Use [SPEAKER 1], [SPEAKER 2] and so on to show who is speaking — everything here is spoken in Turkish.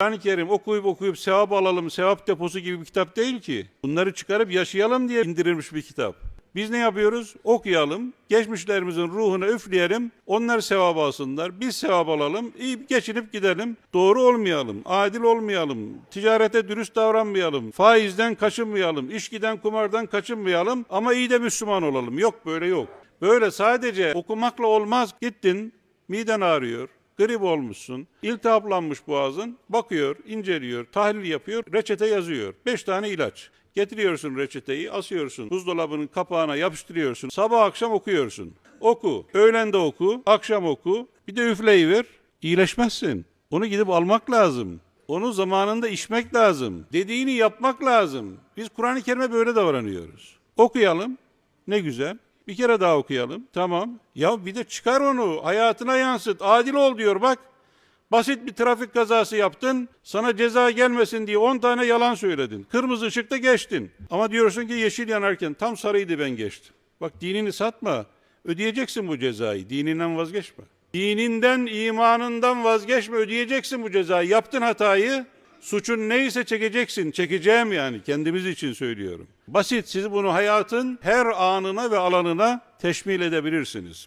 [SPEAKER 1] Kur'an-ı Kerim okuyup okuyup sevap alalım, sevap deposu gibi bir kitap değil ki. Bunları çıkarıp yaşayalım diye indirilmiş bir kitap. Biz ne yapıyoruz? Okuyalım, geçmişlerimizin ruhunu üfleyelim, onlar sevap alsınlar, biz sevap alalım, iyi geçinip gidelim. Doğru olmayalım, adil olmayalım, ticarete dürüst davranmayalım, faizden kaçınmayalım, içkiden kumardan kaçınmayalım ama iyi de Müslüman olalım. Yok böyle yok. Böyle sadece okumakla olmaz. Gittin, miden ağrıyor, grip olmuşsun, iltihaplanmış boğazın, bakıyor, inceliyor, tahlil yapıyor, reçete yazıyor. Beş tane ilaç. Getiriyorsun reçeteyi, asıyorsun, buzdolabının kapağına yapıştırıyorsun, sabah akşam okuyorsun. Oku, öğlen de oku, akşam oku, bir de üfleyiver, iyileşmezsin. Onu gidip almak lazım. Onu zamanında içmek lazım. Dediğini yapmak lazım. Biz Kur'an-ı Kerim'e böyle davranıyoruz. Okuyalım, ne güzel. Bir kere daha okuyalım. Tamam. Ya bir de çıkar onu. Hayatına yansıt. Adil ol diyor bak. Basit bir trafik kazası yaptın. Sana ceza gelmesin diye 10 tane yalan söyledin. Kırmızı ışıkta geçtin. Ama diyorsun ki yeşil yanarken tam sarıydı ben geçtim. Bak dinini satma. Ödeyeceksin bu cezayı. Dininden vazgeçme. Dininden, imanından vazgeçme. Ödeyeceksin bu cezayı. Yaptın hatayı. Suçun neyse çekeceksin. Çekeceğim yani. Kendimiz için söylüyorum. Basit. Siz bunu hayatın her anına ve alanına teşmil edebilirsiniz.